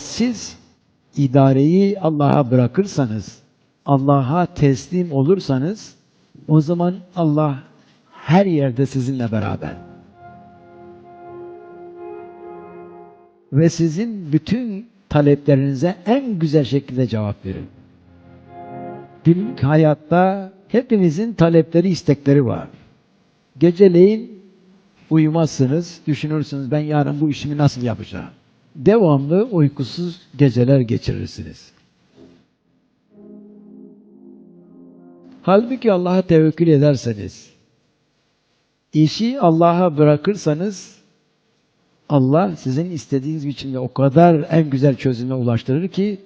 Siz idareyi Allah'a bırakırsanız, Allah'a teslim olursanız o zaman Allah her yerde sizinle beraber. Ve sizin bütün taleplerinize en güzel şekilde cevap verir. Günlük hayatta hepimizin talepleri, istekleri var. Geceleyin uyumazsınız, düşünürsünüz ben yarın bu işimi nasıl yapacağım? Devamlı uykusuz geceler geçirirsiniz. Halbuki Allah'a tevekkül ederseniz, işi Allah'a bırakırsanız, Allah sizin istediğiniz biçimde o kadar en güzel çözüme ulaştırır ki,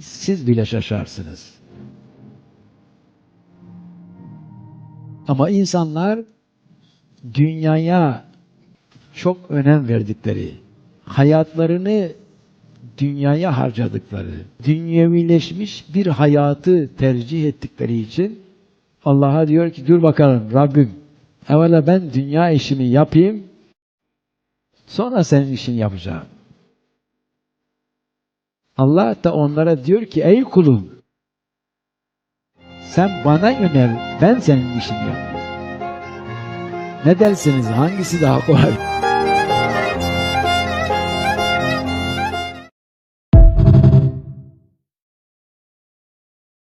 siz bile şaşarsınız. Ama insanlar dünyaya çok önem verdikleri, hayatlarını dünyaya harcadıkları, dünyevileşmiş bir hayatı tercih ettikleri için Allah'a diyor ki dur bakalım Rabbim evvela ben dünya işimi yapayım sonra senin işini yapacağım. Allah da onlara diyor ki ey kulum sen bana yönel ben senin işini yapayım. Ne dersiniz hangisi daha kolay?